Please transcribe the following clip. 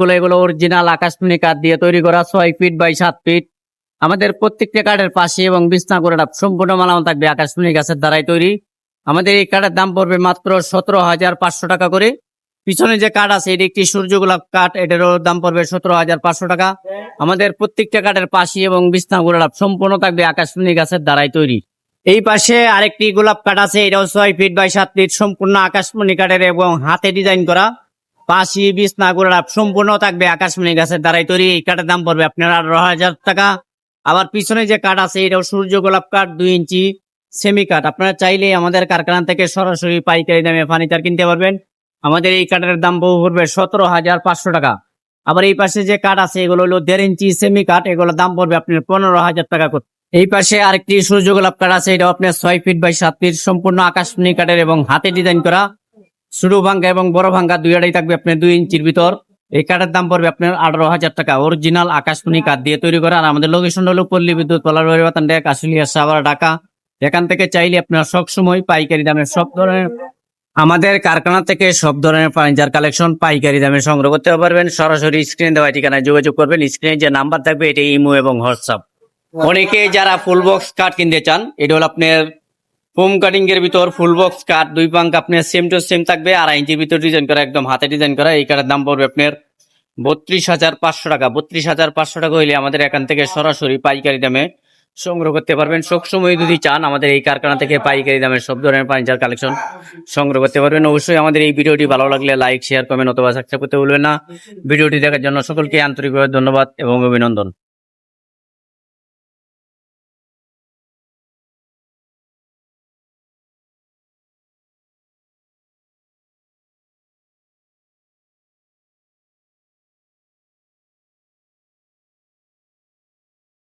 গুলো এগুলো অরিজিনাল আকাশমণি কাঠ দিয়ে তৈরি করা ছয় ফিট বাই সাত ফিট আমাদের প্রত্যেকটা কাঠের পাশে এবং বিছনা করে সম্পূর্ণ মালামাল থাকবে আকাশমণি গাছের দ্বারাই তৈরি। আমাদের এই কাঠের দাম পড়বে মাত্র সতেরো হাজার পাঁচশো টাকা করে। পিছনে যে কাঠ আছে, এটি একটি সূর্য গোলাপ কাঠ, এটারও দাম পড়বে সতেরো হাজার পাঁচশো টাকা। আমাদের প্রত্যেকটা কাঠের পাশে এবং বিছনা গোলাপ সম্পূর্ণ থাকবে আকাশমণি গাছের দ্বারাই তৈরি। এই পাশে আরেকটি গোলাপ কাঠ আছে, এটাও ছয় ফিট বাই সাত ফিট সম্পূর্ণ আকাশমণি কাঠের এবং হাতে ডিজাইন করা। পাশি বিছনা গোলাপ সম্পূর্ণ থাকবে আকাশমণি গাছের দ্বারাই তৈরি, এই কাঠের দাম পড়বে আপনার আঠারো হাজার টাকা। আবার পিছনে যে কাঠ আছে, এটাও সূর্য গোলাপ কাঠ, দুই ইঞ্চি সেমি কাঠ। আপনারা চাইলে আমাদের কারখানা থেকে সরাসরি পাইকারি দামে ফার্নিচার কিনতে পারবেন। আমাদের এই কাঠের দাম পড়বে সতেরো হাজার পাঁচশো টাকা। আবার এই পাশে যে কাঠ আছে, এগুলো হলো দেড় ইঞ্চি সেমি কাঠ, এগুলোর দাম পড়বে আপনার পনেরো হাজার টাকা করে। এই পাশে আরেকটি সূর্য গোলাপ কাঠ আছে এটা আপনার ছয় ফিট বাই সাত ফিট সম্পূর্ণ আকাশমণি কাঠের এবং হাতে ডিজাইন করা। ছোট ভাঙ্গা এবং বড় ভাঙ্গা দুই আড়াই থাকবে আপনার দুই ইঞ্চির ভিতর। এই কাঠের দাম পড়বে আপনার আঠারো হাজার টাকা। অরিজিনাল আকাশমণি কাঠ দিয়ে তৈরি করা। আর আমাদের লোকেশন হলো পল্লী বিদ্যুৎ পলার বাতান সাভার, ঢাকা। এখান থেকে চাইলে আপনার সবসময় পাইকারি দামে সব ধরনের আমাদের কারখানা থেকে সব ধরনের ফার্নিচার কালেকশন পাইকারি দামে সংগ্রহ করতে পারবেন। সরাসরি স্ক্রিনে দেওয়া ঠিকানায় যোগাযোগ করবেন। স্ক্রিনে যে নাম্বার থাকবে, এটি ইমো এবং হোয়াটসঅ্যাপ অনেকে যারা ফুল বক্স কাঠ কিনতে চান, এটা হলো আপনার ফোম কাটিং এর ভিতর ফুল বক্স কাঠ দুই পাঙ্ক, আপনার সেম টু সেম থাকবে। আর ইঞ্চির ভিতর ডিজাইন করা, একদম হাতে ডিজাইন করা। এই কাটার দাম পড়বে আপনার বত্রিশ হাজার পাঁচশো টাকা। বত্রিশ হাজার পাঁচশো টাকা হইলে আমাদের এখান থেকে সরাসরি পাইকারি দামে সংগ্রহ করতে পারবেন। সবসময় যদি চান, আমাদের এই কারখানা থেকে পাইকারি দামে সব ধরনের ফার্নিচার কালেকশন সংগ্রহ করতে পারবেন। অবশ্যই আমাদের এই ভিডিওটি ভালো লাগলে লাইক শেয়ার কমেন্ট অথবা সাবস্ক্রাইব করতে ভুলবেন না। ভিডিওটি দেখার জন্য সকলকে আন্তরিকভাবে ধন্যবাদ এবং অভিনন্দন।